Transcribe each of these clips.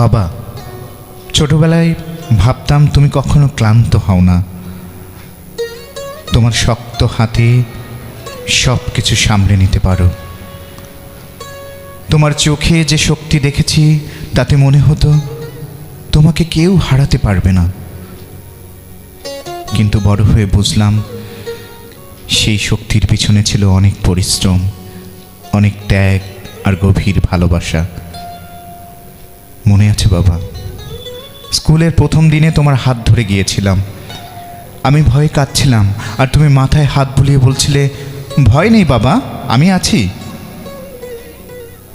বাবা, ছোটবেলায় ভাবতাম তুমি কখনো ক্লান্ত হও না। তোমার শক্ত হাতে সব কিছু সামলে নিতে পারো। তোমার চোখে যে শক্তি দেখেছি, তাতে মনে হতো তোমাকে কেউ হারাতে পারবে না। কিন্তু বড় হয়ে বুঝলাম, সেই শক্তির পিছনে ছিল অনেক পরিশ্রম, অনেক ত্যাগ আর গভীর ভালোবাসা। বাবা। স্কুলের প্রথম দিনে তোমার হাত ধরে গিয়েছিলাম। আমি ভয়ে কাঁদছিলাম, আর তুমি মাথায় হাত বুলিয়ে বলছিলে, ভয় নেই বাবা, আমি আছি।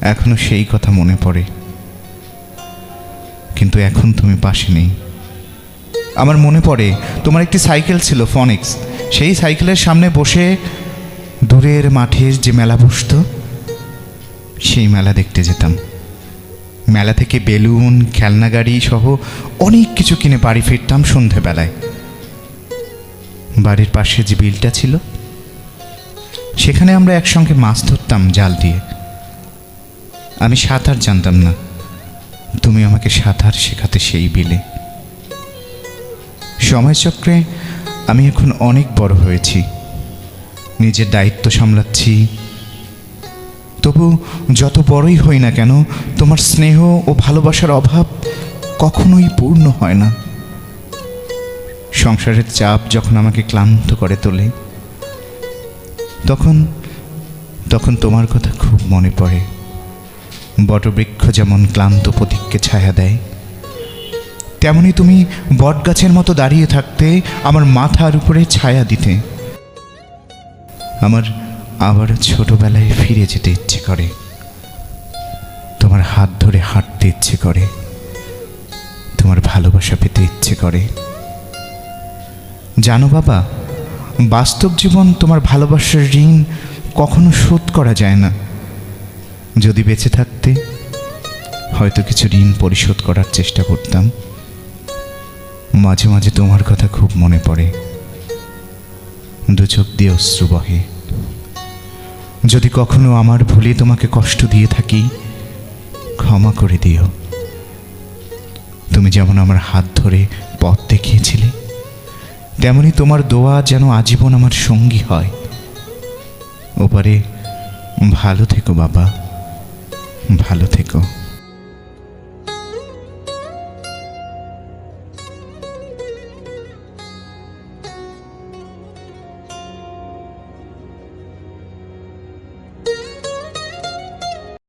এখনও সেই কথা মনে পড়ে। কিন্তু এখন তুমি পাশে নেই। আমার মনে পড়ে, তোমার একটি সাইকেল ছিল ফনিক্স। সেই সাইকেলের সামনে বসে দূরের মাঠের যে মেলা বসতো, সেই মেলা দেখতে যেতাম। মেলা থেকে বেলুন, খেলনা গাড়ি সহ অনেক কিছু কিনে বাড়ি ফিরতাম সন্ধেবেলায়। বাড়ির পাশে যে বিলটা ছিল, সেখানে আমরা একসঙ্গে মাছ ধরতাম জাল দিয়ে। আমি সাঁতার জানতাম না। তুমি আমাকে সাঁতার শেখাতে সেই বিলে। সময়চক্রে আমি এখন অনেক বড় হয়েছি। নিজের দায়িত্ব সামলাচ্ছি তবু যত বড়ই হই না কেন, তোমার স্নেহ ও ভালোবাসার অভাব কখনোই পূর্ণ হয় না। সংসারের চাপ যখন আমাকে ক্লান্ত করে তোলে, তখন তখন তোমার কথা খুব মনে পড়ে। বটবৃক্ষ যেমন ক্লান্ত প্রতীককে ছায়া দেয়, তেমনি তুমি বটগাছের মতো দাঁড়িয়ে থাকতে আমার মাথার উপরে ছায়া দিতে। আমার আবার ছোটবেলায় ফিরে যেতে ইচ্ছে করে। তোমার হাত ধরে হাঁটতে ইচ্ছে করে। তোমার ভালোবাসা পেতে ইচ্ছে করে। জানো বাবা, বাস্তব জীবন তোমার ভালোবাসার ঋণ কখনো শোধ করা যায় না। যদি বেঁচে থাকতে, হয়তো কিছু ঋণ পরিশোধ করার চেষ্টা করতাম। মাঝে মাঝে তোমার কথা খুব মনে পড়ে। দু চোখ দিয়ে অশ্রু বহে। যদি কখনো আমার ভুলে তোমাকে কষ্ট দিয়ে থাকি, ক্ষমা করে দিও। তুমি যেমন আমার হাত ধরে পথ দেখিয়েছিলে, তেমনি তোমার দোয়া যেন আজীবন আমার সঙ্গী হয়। ওপারে, ভালো থেকো বাবা, ভালো থেকো।